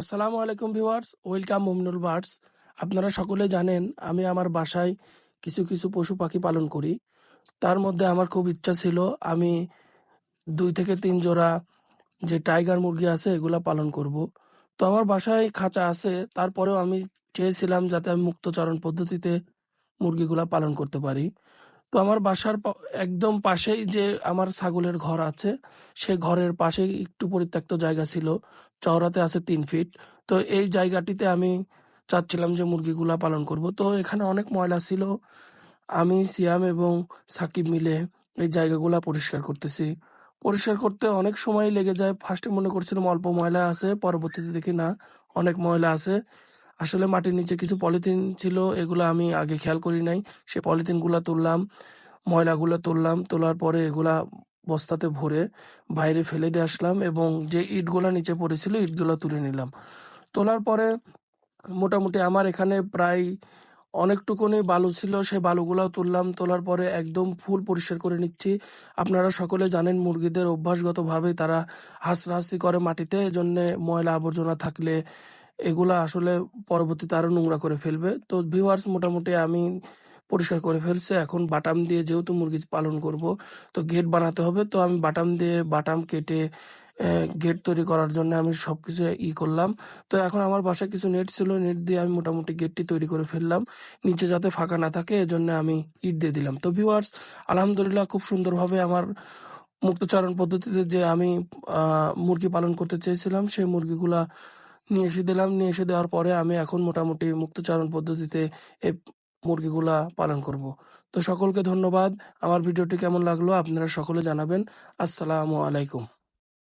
আসসালামু আলাইকুম viewers, welcome Mominul birds. আপনারা সকলে জানেন, আমি আমার বাসায় কিছু কিছু পশু পাখি পালন করি। তার মধ্যে আমার খুব ইচ্ছা ছিল, আমি দুই থেকে তিন জোড়া যে টাইগার মুরগি আছে, এগুলা পালন করব। তো আমার বাসায় খাঁচা আছে, তারপরেও আমি চেয়েছিলাম যাতে আমি মুক্তচারণ পদ্ধতিতে মুরগিগুলা পালন করতে পারি। তো আমার বাসার একদম পাশেই যে আমার ছাগলের ঘর আছে, সে ঘরের পাশেই একটু পরিত্যক্ত জায়গা ছিল। চওড়াতে আছে তিন ফিট। তো এই জায়গাটিতে আমি চাচ্ছিলাম যে মুরগিগুলা পালন করব। তো এখানে অনেক ময়লা ছিল। আমি, সিয়াম এবং সাকিব মিলে এই জায়গাগুলা পরিষ্কার করতেছি। পরিষ্কার করতে অনেক সময় লেগে যায়। ফার্স্টে মনে করছিলাম অল্প ময়লা আছে, পরবর্তীতে দেখি না, অনেক ময়লা আছে। আসলে মাটির নিচে কিছু পলিথিন ছিল, এগুলো আমি আগে খেয়াল করি নাই। সে পলিথিনগুলো তুললাম, ময়লাগুলো তুললাম, তোলার পরে এগুলা বস্তাতে ভরে বাইরে ফেলে দিয়ে আসলাম এবং যে ইটগুলা নিচে পড়েছিল ইটগুলো তুলে নিলাম। তোলার পরে মোটামুটি আমার এখানে প্রায় অনেকটুকুনি বালু ছিল, সেই বালুগুলাও তুললাম। তোলার পরে একদম ফুল পরিষ্কার করে নিচ্ছি। আপনারা সকলে জানেন মুরগিদের অভ্যাসগতভাবে তারা হাঁসরাহাসি করে মাটিতে, এজন্য ময়লা আবর্জনা থাকলে এগুলা আসলে পরবর্তীতে আরও নোংরা করে ফেলবে। তো ভিউয়ার্স মোটামুটি আমি পরিষ্কার করে ফেলছে। এখন বাটাম দিয়ে যেহেতু মুরগি পালন করব, তো গেট বানাতে হবে। তো আমি বাটাম দিয়ে বাটাম কেটে গেট তৈরি করার জন্য আমি সবকিছু ই করলাম। তো এখন আমার বাসায় কিছু নেট ছিল নেট দিয়ে আমি মোটামুটি গেটটি তৈরি করে ফেললাম। নিচে যাতে ফাঁকা না থাকে, এজন্য আমি ইট দিয়ে দিলাম। তো ভিউয়ার্স আলহামদুলিল্লাহ খুব সুন্দরভাবে আমার মুক্তচারণ পদ্ধতিতে যে আমি মুরগি পালন করতে চেয়েছিলাম, সেই মুরগিগুলা নিয়ে এসে দিলাম। নিয়ে এসে দেওয়ার পরে আমি এখন মোটামুটি মুক্তচারণ পদ্ধতিতে এই মুরগিগুলা পালন করব। তো সকলকে ধন্যবাদ। আমার ভিডিওটি কেমন লাগল আপনারা সকলে জানাবেন। আসসালামু আলাইকুম।